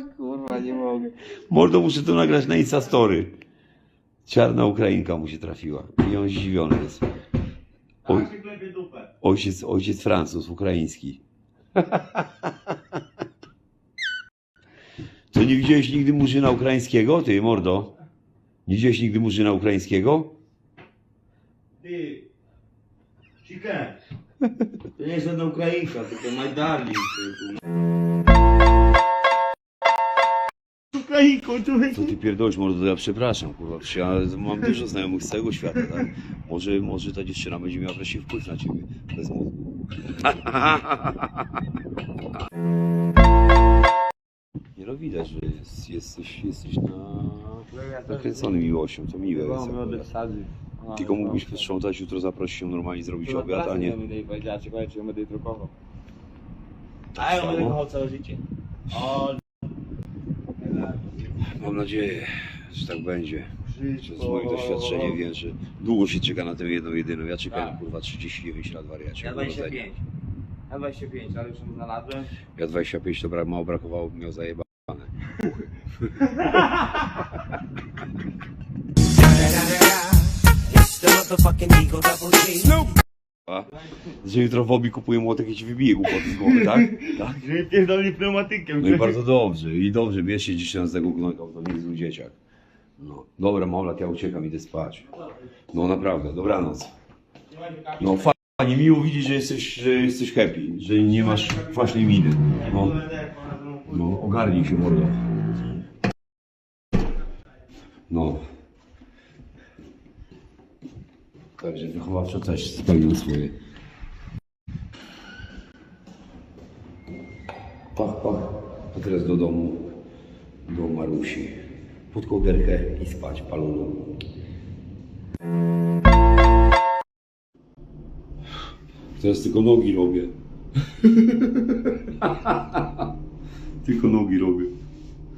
kurwa, nie mogę. Mordo, muszę to nagrać na Instastory. Czarna Ukrainka mu się trafiła. I on zdziwiony jest. Oj, Tak ojciec, ojciec Francuz, ukraiński. To nie widziałeś nigdy murzyna ukraińskiego, ty mordo? Nie widziałeś nigdy murzyna ukraińskiego? Ty. Chicken. To nie jest żadna Ukrainka, tylko my darling. Ukrainką, człowiek. Co ty pierdolisz, mordo, to ja przepraszam, kurwa, ja mam dużo znajomych z całego świata, tak? Może, może ta dziewczyna będzie miała wreszcie wpływ na ciebie, bez mózgu. Nie no, widać, że jest, jesteś, jesteś na... nakręcony miłością, to miłe jest akurat. wsady. Tylko mógłbyś posprzątać, jutro zaprosić ją normalnie zrobić obiad, a nie... drukował. A ja będę kochał całe życie. O, Mam nadzieję, że tak będzie. Przez moje doświadczenie wiem, że długo się czeka na tę jedną, jedyną. Ja czekałem, Tak. kurwa, 39 lat wariacie. Ja urodzenia. 25. Ja 25, ale już ją znalazłem. Ja 25 to bra- mało brakowało, bym miał zajebane. It's A? Że jutro w obi kupuję młotek i ci wybije głupoty z głowy, tak? tak? Że pierdoli pneumatykiem. No i bardzo dobrze, i dobrze, bierzcie dzisiaj z tego gnojka, bo to nie zły dzieciak. No. Dobra, Maulat, ja uciekam, idę spać. No naprawdę, dobranoc. No fajnie, miło widzieć, że jesteś, że jesteś happy, że nie masz kwaśnej miny. No, no ogarnij się, mordo. No. Także wychowawczo też spełnił swoje. Pach, pach. A teraz do domu, do Marusi. Pod kołderkę i spać, palulu. Teraz tylko nogi robię. tylko nogi robię.